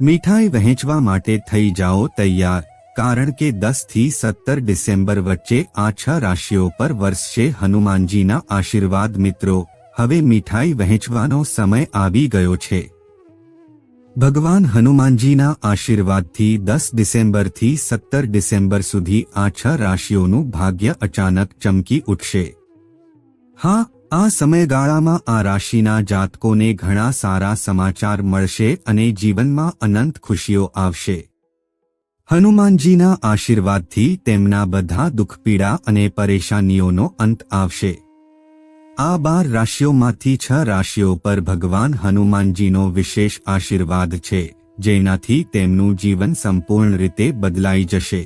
મીઠાઈ વહેંચવા માટે થઈ જાઓ તૈયાર, કારણ કે દસથી સત્તર ડિસેમ્બર વચ્ચે આ છ રાશિઓ પર વર્ષશે હનુમાનજીના આશીર્વાદ મિત્રો. હવે મીઠાઈ વહેંચવાનો સમય આવી ગયો છે. ભગવાન હનુમાનજીના આશીર્વાદથી દસ ડિસેમ્બરથી સત્તર ડિસેમ્બર સુધી આ છ રાશિઓનું ભાગ્ય અચાનક ચમકી ઉઠશે. હા આ સમયગાળામાં આ રાશિના જાતકોને ઘણા સારા સમાચાર મળશે અને જીવનમાં અનંત ખુશીઓ આવશે. હનુમાનજીના આશીર્વાદથી તેમના બધા દુઃખપીડા અને પરેશાનીઓનો અંત આવશે. આ બાર રાશિઓમાંથી છ રાશિઓ પર ભગવાન હનુમાનજીનો વિશેષ આશીર્વાદ છે, જેનાથી તેમનું જીવન સંપૂર્ણ રીતે બદલાઈ જશે.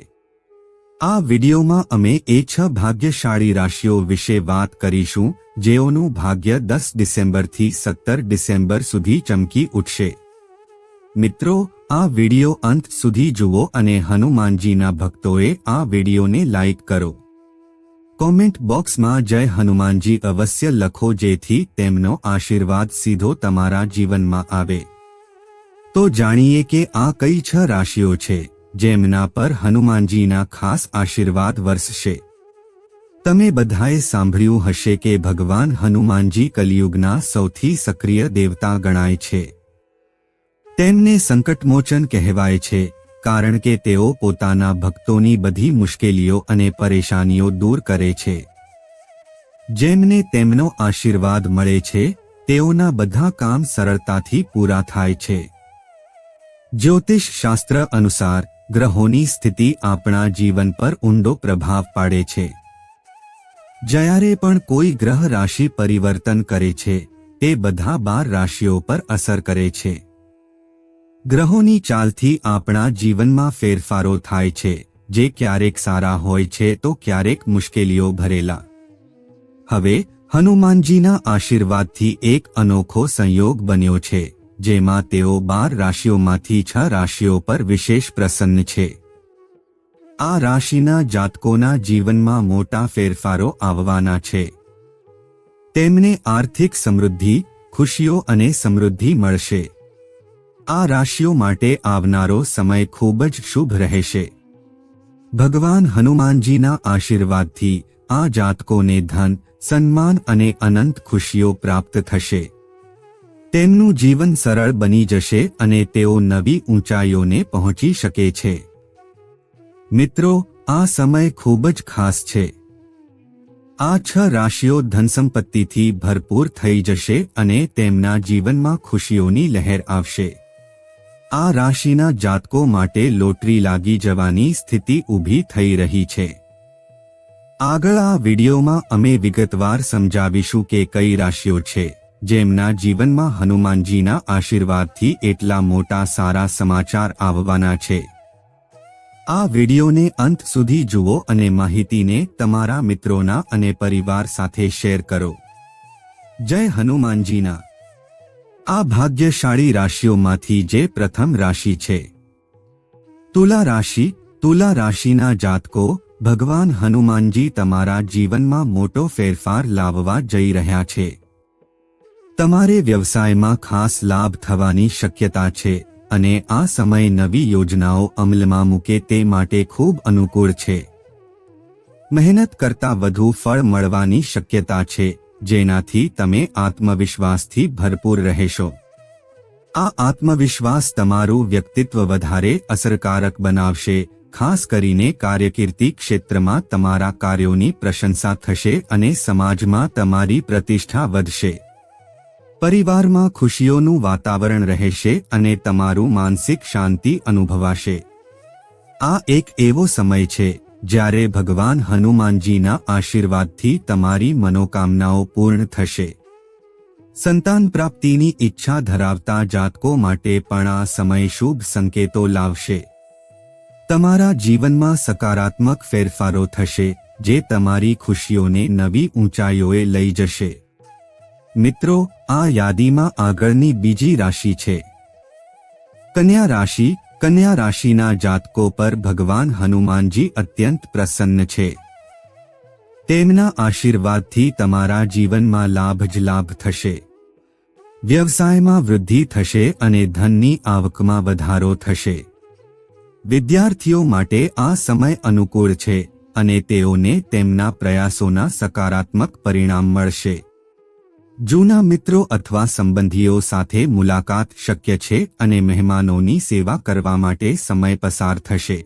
આ વિડીયોમાં અમે એ છ ભાગ્યશાળી રાશિઓ વિશે વાત કરીશું, જેઓનું ભાગ્ય દસ ડિસેમ્બરથી સત્તર ડિસેમ્બર સુધી ચમકી ઉઠશે. મિત્રો, આ વિડિયો અંત સુધી જુઓ અને હનુમાનજીના ભક્તોએ આ વિડિયોને લાઇક કરો. કોમેન્ટ બોક્સમાં જય હનુમાનજી અવશ્ય લખો જેથી તેમનો આશીર્વાદ સીધો તમારા જીવનમાં આવે. તો જાણીએ કે આ કઈ છ રાશિઓ છે? જેમના પર હનુમાનજીના ખાસ આશીર્વાદ વરસશે. તમે બધાએ સાંભળ્યું હશે કે ભગવાન હનુમાનજી કલિયુગના સૌથી સક્રિય દેવતા ગણાય છે. તેમને સંકટમોચન કહેવાય છે, કારણ કે તેઓ પોતાના ભક્તોની બધી મુશ્કેલીઓ અને પરેશાનીઓ દૂર કરે છે. જેમને તેમનો આશીર્વાદ મળે છે, તેઓના બધા કામ સરળતાથી પૂરા થાય છે. જ્યોતિષ શાસ્ત્ર અનુસાર ગ્રહોની સ્થિતિ આપણા જીવન પર ઊંડો પ્રભાવ પાડે છે. જ્યારે પણ કોઈ ગ્રહ રાશિ પરિવર્તન કરે છે, તે બધા બાર રાશિઓ પર અસર કરે છે. ગ્રહોની ચાલથી આપણા જીવનમાં ફેરફારો થાય છે. જે ક્યારેક સારા હોય છે, તો ક્યારેક મુશ્કેલીઓ ભરેલા. હવે, હનુમાનજીના આશીર્વાદથી એક અનોખો સંયોગ બન્યો છે. જેમાં તેઓ બાર રાશિઓમાંથી છ રાશિઓ પર વિશેષ પ્રસન્ન છે. આ રાશિના જાતકોના જીવનમાં મોટા ફેરફારો આવવાના છે. તેમને આર્થિક સમૃદ્ધિ, ખુશીઓ અને સમૃદ્ધિ મળશે. આ રાશિઓ માટે આવનારો સમય ખૂબ જ શુભ રહેશે. ભગવાન હનુમાનજીના આશીર્વાદથી આ જાતકોને ધન, સન્માન અને અનંત ખુશીઓ પ્રાપ્ત થશે. તેમનું જીવન સરળ બની જશે અને તેઓ નવી ઊંચાઈઓને પહોંચી શકે છે. મિત્રો, આ સમય ખૂબ જ ખાસ છે. આ છ રાશિઓ ધનસંપત્તિથી ભરપૂર થઈ જશે અને તેમના જીવનમાં ખુશીઓની લહેર આવશે. આ રાશિના જાતકો માટે લોટરી લાગી જવાની સ્થિતિ ઊભી થઈ રહી છે. આગળ આ વિડીયોમાં અમે વિગતવાર સમજાવીશું કે કઈ રાશિઓ છે. જેમના જીવનમાં હનુમાનજીના આશીર્વાદથી એટલા મોટા સારા સમાચાર આવવાના છે. આ વિડીયોને અંત સુધી જુઓ અને માહિતીને તમારા મિત્રોના અને પરિવાર સાથે શેર કરો. જય હનુમાનજીના. આ ભાગ્યશાળી રાશિઓમાંથી જે પ્રથમ રાશિ છે. તુલા રાશિ, તુલા રાશિના જાતકો, ભગવાન હનુમાનજી તમારા જીવનમાં મોટો ફેરફાર લાવવા જઈ રહ્યા છે. તમારે વ્યવસાયમાં ખાસ લાભ થવાની શક્યતા છે અને આ સમય નવી યોજનાઓ અમલમાં મૂકે તે માટે ખૂબ અનુકૂળ છે. મહેનત કરતા વધુ ફળ મળવાની શક્યતા છે, જેનાથી તમે આત્મવિશ્વાસથી ભરપૂર રહેશો. આ આત્મવિશ્વાસ તમારું વ્યક્તિત્વ વધારે અસરકારક બનાવશે, ખાસ કરીને કાર્યકીર્તિ ક્ષેત્રમાં તમારા કાર્યોની પ્રશંસા થશે અને સમાજમાં તમારી પ્રતિષ્ઠા વધશે. પરિવારમાં ખુશીઓનું વાતાવરણ રહેશે અને તમારું માનસિક શાંતિ અનુભવાશે. આ એક એવો સમય છે, જ્યારે ભગવાન હનુમાનજીના આશીર્વાદથી તમારી મનોકામનાઓ પૂર્ણ થશે. સંતાન પ્રાપ્તિની ઈચ્છા ધરાવતા જાતકો માટે પણ આ સમય શુભ સંકેતો લાવશે. તમારા જીવનમાં સકારાત્મક ફેરફારો થશે, જે તમારી ખુશીઓને નવી ઊંચાઈઓએ લઈ જશે. મિત્રો, આ યાદીમાં આગળની બીજી રાશિ છે. કન્યા રાશિ, કન્યા રાશિના જાતકો પર ભગવાન હનુમાનજી અત્યંત પ્રસન્ન છે. તેમના આશીર્વાદથી તમારા જીવનમાં લાભ જ લાભ થશે. વ્યવસાયમાં વૃદ્ધિ થશે અને ધનની આવકમાં વધારો થશે. વિદ્યાર્થીઓ માટે આ સમય અનુકૂળ છે અને તેઓને તેમના પ્રયાસોના સકારાત્મક પરિણામ મળશે. જૂના મિત્રો અથવા સંબંધીઓ સાથે મુલાકાત શક્ય છે અને મહેમાનોની સેવા કરવા માટે સમય પસાર થશે.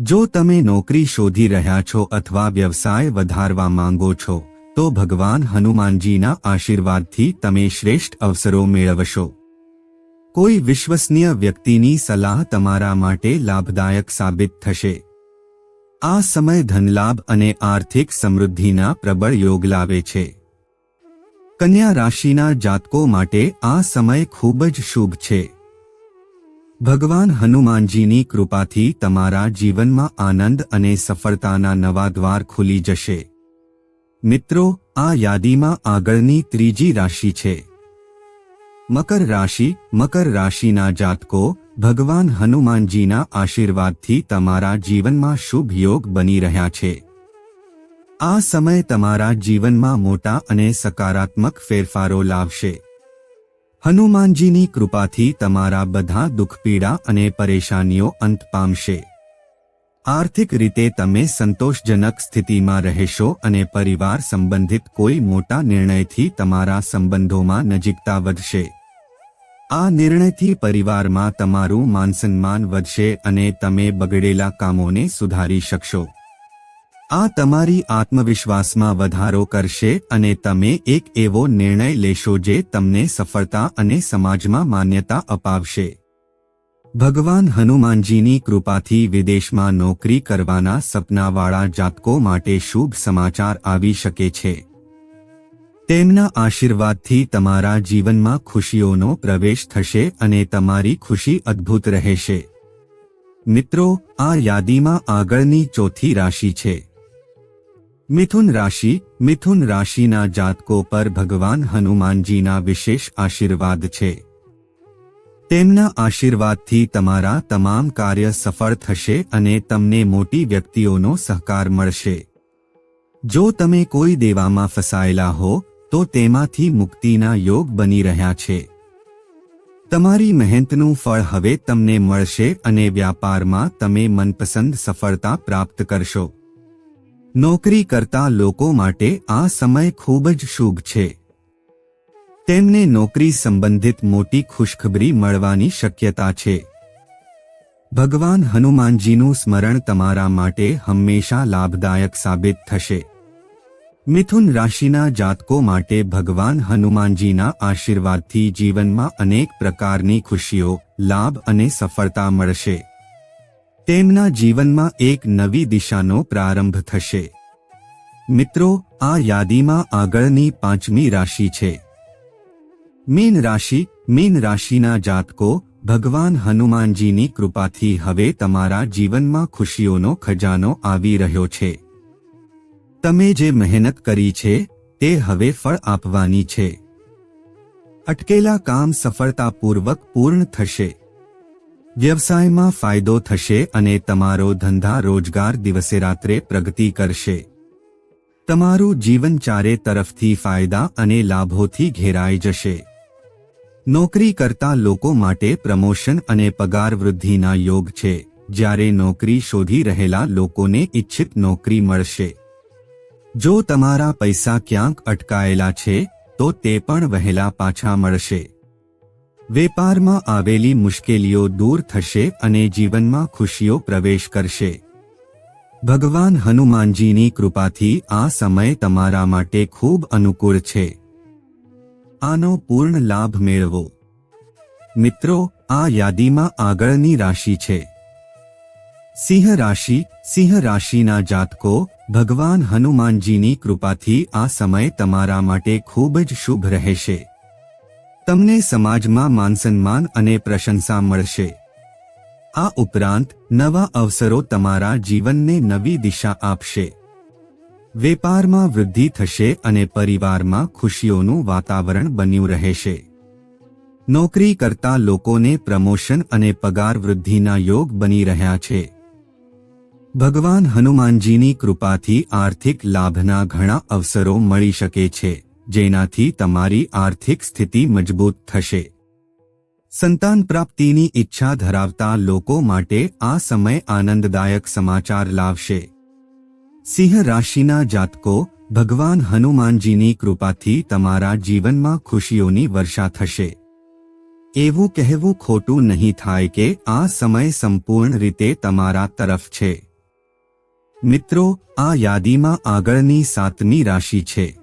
જો તમે નોકરી શોધી રહ્યા છો અથવા વ્યવસાય વધારવા માંગો છો, તો ભગવાન હનુમાનજીના આશીર્વાદથી તમે શ્રેષ્ઠ અવસરો મેળવશો. કોઈ વિશ્વસનીય વ્યક્તિની સલાહ તમારા માટે લાભદાયક સાબિત થશે. આ સમય ધનલાભ અને આર્થિક સમૃદ્ધિના પ્રબળ યોગ લાવે છે. કન્યા રાશિના જાતકો માટે આ સમય ખૂબ જ શુભ છે. ભગવાન હનુમાનજીની કૃપાથી તમારા જીવનમાં આનંદ અને સફળતાના નવા દ્વાર ખુલી જશે. મિત્રો, આ યાદીમાં આગળની ત્રીજી રાશિ છે. મકર રાશિ, મકર રાશિના જાતકો, ભગવાન હનુમાનજીના આશીર્વાદથી તમારા જીવનમાં શુભ યોગ બની રહ્યા છે. આ સમય તમારા જીવનમાં મોટા અને સકારાત્મક ફેરફારો લાવશે. હનુમાનજીની કૃપાથી તમારા બધા દુઃખપીડા અને પરેશાનીઓ અંત પામશે. આર્થિક રીતે તમે સંતોષજનક સ્થિતિમાં રહેશો અને પરિવાર સંબંધિત કોઈ મોટા નિર્ણયથી તમારા સંબંધોમાં નજીકતા વધશે. આ નિર્ણયથી પરિવારમાં તમારું માનસન્માન વધશે અને તમે બગડેલા કામોને સુધારી શકશો. આ તમારી આત્મવિશ્વાસમાં વધારો કરશે અને તમે એક એવો નિર્ણય લેશો જે તમને સફળતા અને સમાજમાં માન્યતા અપાવશે. ભગવાન હનુમાનજીની કૃપાથી વિદેશમાં નોકરી કરવાના સપનાવાળા જાતકો માટે શુભ સમાચાર આવી શકે છે. તેમના આશીર્વાદથી તમારા જીવનમાં ખુશીઓનો પ્રવેશ થશે અને તમારી ખુશી અદ્ભુત રહેશે. મિત્રો, આ યાદીમાં આગળની ચોથી રાશિ છે. મિથુન રાશિ, મિથુન રાશિના જાતકો પર ભગવાન હનુમાનજીના વિશેષ આશીર્વાદ છે. તેમના આશીર્વાદથી તમારા તમામ કાર્ય સફળ થશે અને તમને મોટી વ્યક્તિઓનો સહકાર મળશે. જો તમે કોઈ દેવામાં ફસાયેલા હો, તો તેમાંથી મુક્તિના યોગ બની રહ્યા છે. તમારી મહેનતનું ફળ હવે તમને મળશે અને વ્યાપારમાં તમે મનપસંદ સફળતા પ્રાપ્ત કરશો. નોકરી કરતા લોકો માટે આ સમય ખૂબ જ શુભ છે. તેમને નોકરી સંબંધિત મોટી ખુશખબરી મળવાની શક્યતા છે. ભગવાન હનુમાનજીનું સ્મરણ તમારા માટે હંમેશા લાભદાયક સાબિત થશે. મિથુન રાશિના જાતકો માટે ભગવાન હનુમાનજીના આશીર્વાદથી જીવનમાં અનેક પ્રકારની ખુશીઓ, લાભ અને સફળતા મળશે. તેમના જીવનમાં એક નવી દિશાનો પ્રારંભ થશે. મિત્રો, આ યાદીમાં આગળની પાંચમી રાશિ છે. મીન રાશિ, મીન રાશિના જાતકો, ભગવાન હનુમાનજીની કૃપાથી હવે તમારા જીવનમાં ખુશીઓનો ખજાનો આવી રહ્યો છે. તમે જે મહેનત કરી છે, તે હવે ફળ આપવાની છે. અટકેલા કામ સફળતાપૂર્વક પૂર્ણ થશે. વ્યવસાયમાં ફાયદો થશે અને તમારો ધંધા રોજગાર દિવસે રાત્રે પ્રગતિ કરશે. તમારું જીવન ચારે તરફથી ફાયદા અને લાભોથી ઘેરાઈ જશે. નોકરી કરતા લોકો માટે પ્રમોશન અને પગાર વૃદ્ધિના યોગ છે. જ્યારે નોકરી શોધી રહેલા લોકોને ઇચ્છિત નોકરી મળશે. જો તમારા પૈસા ક્યાંક અટકાયેલા છે, તો તે પણ વહેલા પાછા મળશે. વેપારમાં આવેલી મુશ્કેલીઓ દૂર થશે અને જીવનમાં ખુશીઓ પ્રવેશ કરશે. ભગવાન હનુમાનજીની કૃપાથી આ સમય તમારા માટે ખૂબ અનુકૂળ છે. આનો પૂર્ણ લાભ મેળવો. મિત્રો, આ યાદીમાં આગળની રાશિ છે. સિંહ રાશિ, સિંહ રાશિના જાતકો, ભગવાન હનુમાનજીની કૃપાથી આ સમય તમારા માટે ખૂબ જ શુભ રહેશે. તમને સમાજમાં માનસન્માન અને પ્રશંસા મળશે. આ ઉપરાંત, નવા અવસરો તમારા જીવનને નવી દિશા આપશે. વેપારમાં વૃદ્ધિ થશે અને પરિવારમાં ખુશીઓનું વાતાવરણ બન્યું રહેશે. નોકરી કરતા લોકોને પ્રમોશન અને પગાર વૃદ્ધિના યોગ બની રહ્યા છે. ભગવાન હનુમાનજીની કૃપાથી આર્થિક લાભના ઘણા અવસરો મળી શકે છે. જેનાથી તમારી આર્થિક સ્થિતિ મજબૂત થશે. સંતાન પ્રાપ્તિની ઈચ્છા ધરાવતા લોકો માટે આ સમય આનંદદાયક સમાચાર લાવશે. સિંહ રાશિના જાતકો, ભગવાન હનુમાનજીની કૃપાથી તમારા જીવનમાં ખુશીઓની વર્ષા થશે. એવું કહેવું ખોટું નહીં થાય કે આ સમય સંપૂર્ણ રીતે તમારા તરફ છે. મિત્રો, આ યાદીમાં આગળની સાતમી રાશિ છે.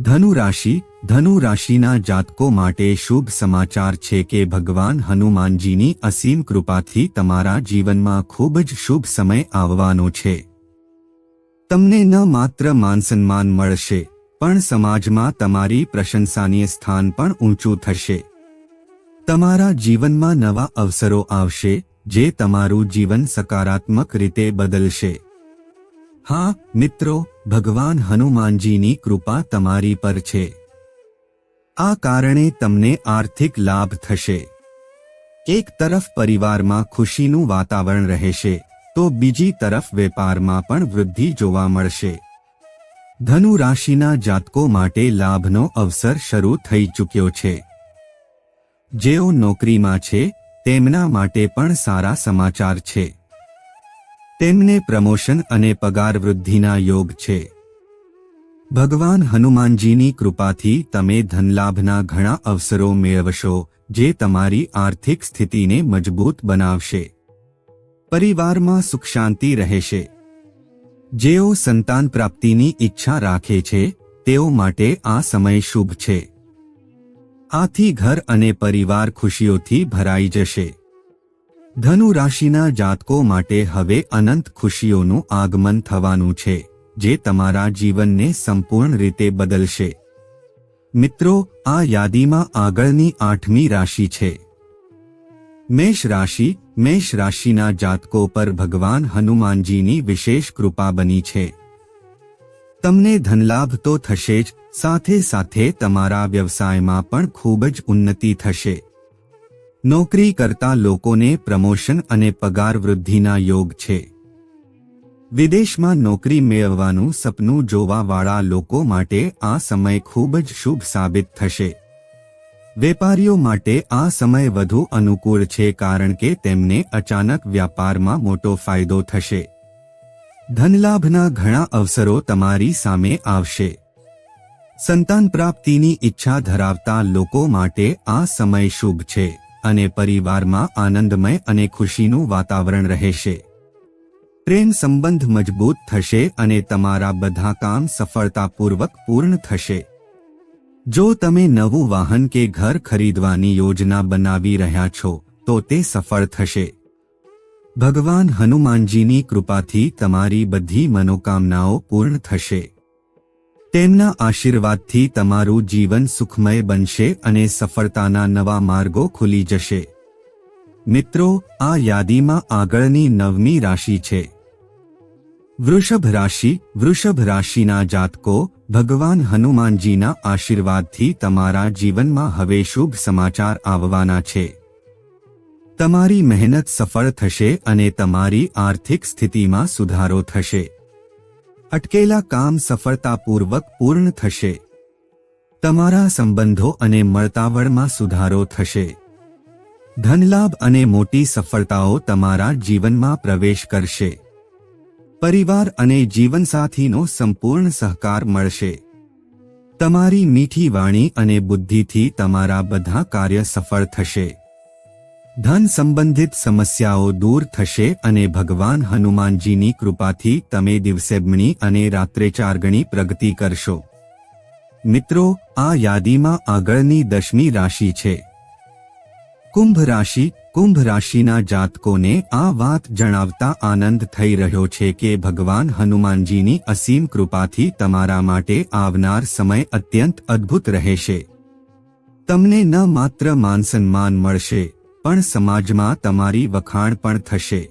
ધનુ રાશિ ધનુ રાશિના જાતકો માટે શુભ સમાચાર છે કે ભગવાન હનુમાનજીની અસીમ કૃપાથી તમારા જીવનમાં ખૂબ જ શુભ સમય આવવાનો છે. તમને ન માત્ર માનસન્માન મળશે, પણ સમાજમાં તમારી પ્રશંસાનીય સ્થાન પણ ઊંચું થશે. તમારા જીવનમાં નવા અવસરો આવશે, જે તમારું જીવન સકારાત્મક રીતે બદલશે. હા, મિત્રો ભગવાન હનુમાનજીની કૃપા તમારી પર છે. આ કારણે તમને આર્થિક લાભ થશે. એક તરફ પરિવારમાં ખુશીનું વાતાવરણ રહેશે, તો બીજી તરફ વેપારમાં પણ વૃદ્ધિ જોવા મળશે. ધનુ રાશિના જાતકો માટે લાભનો અવસર શરૂ થઈ ચૂક્યો છે. જેઓ નોકરીમાં છે, તેમના માટે પણ સારા સમાચાર છે. તેમને પ્રમોશન અને પગાર વૃદ્ધિના યોગ છે. ભગવાન હનુમાનજીની કૃપાથી તમે ધનલાભના ઘણા અવસરો મેળવશો, જે તમારી આર્થિક સ્થિતિને મજબૂત બનાવશે. પરિવારમાં સુખ શાંતિ રહેશે. જેઓ સંતાન પ્રાપ્તિની ઈચ્છા રાખે છે, તેઓ માટે આ સમય શુભ છે. આથી ઘર અને પરિવાર ખુશીઓથી ભરાઈ જશે. ધનુ રાશિના જાતકો માટે હવે અનંત ખુશીઓનું આગમન થવાનું છે, જે તમારા જીવનને સંપૂર્ણ રીતે બદલશે. મિત્રો, આ યાદીમાં આગળની આઠમી રાશિ છે. મેષ રાશિ, મેષ રાશિના જાતકો પર ભગવાન હનુમાનજીની વિશેષ કૃપા બની છે. તમને ધનલાભ તો થશે જ, સાથે સાથે તમારા વ્યવસાયમાં પણ ખૂબ જ ઉન્નતિ થશે. નોકરી કરતા લોકોને પ્રમોશન અને પગાર વૃદ્ધિના યોગ છે. વિદેશમાં નોકરી મેળવવાનું સપનું જોવાવાળા લોકો માટે આ સમય ખૂબ જ શુભ સાબિત થશે. વેપારીઓ માટે આ સમય વધુ અનુકૂળ છે કારણ કે તેમને અચાનક વ્યાપારમાં મોટો ફાયદો થશે. ધનલાભના ઘણા અવસરો તમારી સામે આવશે. સંતાન પ્રાપ્તિની ઈચ્છા ધરાવતા લોકો માટે આ સમય શુભ છે. અને પરિવારમાં આનંદમય અને ખુશીનું વાતાવરણ રહેશે. પ્રેમ સંબંધ મજબૂત થશે અને તમારા બધા કામ સફળતાપૂર્વક પૂર્ણ થશે. જો તમે નવું વાહન કે ઘર ખરીદવાની યોજના બનાવી રહ્યા છો, તો તે સફળ થશે. ભગવાન હનુમાનજીની કૃપાથી તમારી બધી મનોકામનાઓ પૂર્ણ થશે. તેમના આશીર્વાદથી તમારું જીવન સુખમય બનશે અને સફળતાના નવા માર્ગો ખુલી જશે. મિત્રો, આ યાદીમાં આગળની નવમી રાશિ છે. વૃષભ રાશિ, વૃષભ રાશિના જાતકો, ભગવાન હનુમાનજીના આશીર્વાદથી તમારા જીવનમાં હવે શુભ સમાચાર આવવાના છે. તમારી મહેનત સફળ થશે અને તમારી આર્થિક સ્થિતિમાં સુધારો થશે. અટકેલા કામ સફળતાપૂર્વક પૂર્ણ થશે. તમારા સંબંધો અને મળતાવળમાં સુધારો થશે. ધનલાભ અને મોટી સફળતાઓ તમારા જીવનમાં પ્રવેશ કરશે. પરિવાર અને જીવનસાથીનો સંપૂર્ણ સહકાર મળશે. તમારી મીઠી વાણી અને બુદ્ધિથી તમારા બધા કાર્ય સફળ થશે. ધન સંબંધિત સમસ્યાઓ દૂર થશે અને ભગવાન હનુમાનજીની કૃપાથી તમે દિવસેબણી અને રાત્રે ચારગણી પ્રગતિ કરશો. મિત્રો, આ યાદીમાં આગળની દશમી રાશિ છે. કુંભ રાશિ, કુંભ રાશિના જાતકોને આ વાત જણાવતા આનંદ થઈ રહ્યો છે કે ભગવાન હનુમાનજીની અસીમ કૃપાથી તમારા માટે આવનાર સમય અત્યંત અદ્ભુત રહેશે. તમને ન માત્ર માનસન્માન મળશે પણ સમાજમાં તમારી વખાણ પણ થશે.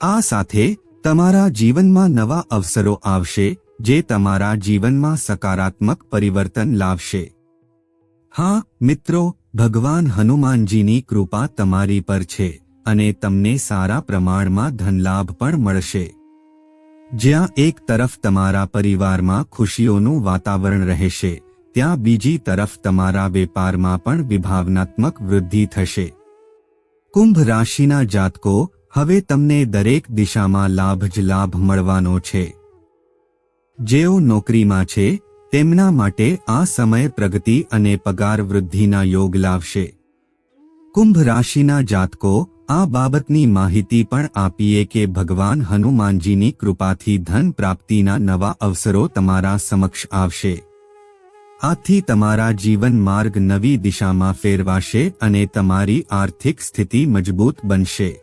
આ સાથે તમારા જીવનમાં નવા અવસરો આવશે, જે તમારા જીવનમાં સકારાત્મક પરિવર્તન લાવશે. હા, મિત્રો, ભગવાન હનુમાનજીની કૃપા તમારી પર છે, અને તમને સારા પ્રમાણમાં ધનલાભ પણ મળશે. જ્યાં એક તરફ તમારા પરિવારમાં ખુશીઓનું વાતાવરણ રહેશે, ત્યાં બીજી તરફ તમારા વેપારમાં પણ વિભાવનાત્મક વૃદ્ધિ થશે. કુંભ રાશિના જાતકો, હવે તમને દરેક દિશામાં લાભ જ લાભ મળવાનો છે. જેઓ નોકરીમાં છે, તેમના માટે આ સમય પ્રગતિ અને પગાર વૃદ્ધિના યોગ લાવશે. કુંભ રાશિના જાતકો, આ બાબતની માહિતી પણ આપીએ કે ભગવાન હનુમાનજીની કૃપાથી ધન પ્રાપ્તિના નવા અવસરો તમારા સમક્ષ આવશે. આથી તમારા જીવન માર્ગ નવી દિશામાં ફેરવાશે અને તમારી આર્થિક સ્થિતિ મજબૂત બનશે.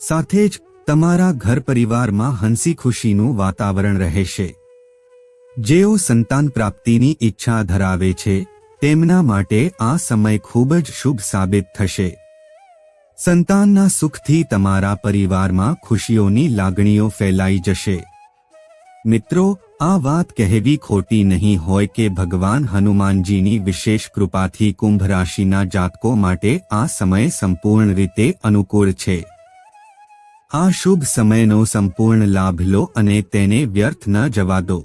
સાથે જ, તમારા ઘર પરિવારમાં હંસી ખુશીનું વાતાવરણ રહેશે. જેઓ સંતાન પ્રાપ્તિની ઈચ્છા ધરાવે છે, તેમના માટે આ સમય ખૂબ જ શુભ સાબિત થશે. સંતાનના સુખથી તમારા પરિવારમાં ખુશીઓની લાગણીઓ ફેલાઈ જશે. મિત્રો આ વાત કહેવી ખોટી નહીં હોય કે ભગવાન હનુમાનજીની વિશેષ કૃપાથી કુંભ રાશિના જાતકો માટે આ સમય સંપૂર્ણ રીતે અનુકૂળ છે. આ શુભ સમયનો સંપૂર્ણ લાભ લો અને તેને વ્યર્થ ન જવા દો.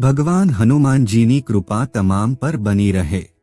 ભગવાન હનુમાનજીની કૃપા તમામ પર બની રહે.